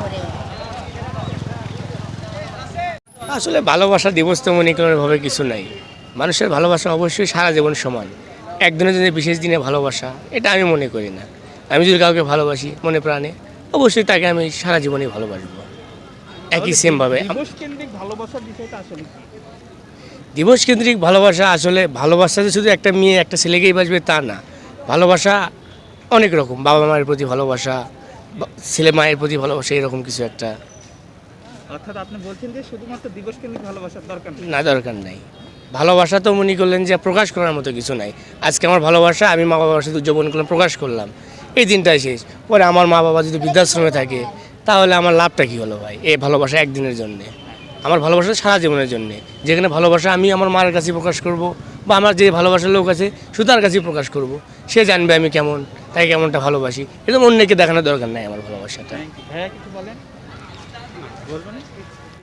করে। আসলে ভালোবাসা দিবস তো মনে করার ভাবে কিছু নাই। মানুষের ভালোবাসা অবশ্যই সারা জীবন সমান। একদিনের জন্য বিশেষ দিনে ভালোবাসা এটা আমি মনে করি না। আমি যদি কাউকে ভালোবাসি মনে প্রাণে অবশ্যই তাকে আমি সারা জীবনই ভালোবাসবো। একই সেমভাবে দিবস কেন্দ্রিক ভালোবাসার বিষয়টা আসলে কি? দিবস কেন্দ্রিক ভালোবাসা আসলে ভালোবাসা যে শুধু একটা মেয়ে একটা ছেলেকেই বাসবে তা না। ভালোবাসা অনেক রকম বাবা মায়ের প্রতি ভালোবাসা ছেলে মায়ের প্রতি ভালোবাসা এরকম কিছু একটা। অর্থাৎ আপনি বলছেন যে শুধুমাত্র দিবস কেন্দ্রিক ভালোবাসার দরকার না দরকার নাই। ভালোবাসা তো মনে করলেন যে প্রকাশ করার মতো কিছু নাই। আজকে আমার ভালোবাসা আমি মা বাবার সাথে উদযাপন করলাম প্রকাশ করলাম। এই দিনটাই শেষ। পরে আমার মা বাবা যদি বৃদ্ধাশ্রমে থাকে তাহলে আমার লাভটা কী হলো ভাই? এই ভালোবাসা একদিনের জন্যে। আমার ভালোবাসা সারা জীবনের জন্যে। যেখানে ভালোবাসা আমি আমার মার কাছে প্রকাশ করব বা আমার যে ভালোবাসার লোক আছে শুধু তার কাছেই প্রকাশ করব। সে জানবে আমি কেমন। তাই কেমনটা ভালোবাসি? এরকম অন্যকে দেখানোর দরকার নাই আমার ভালোবাসাটা। হ্যাঁ কিছু বলেন?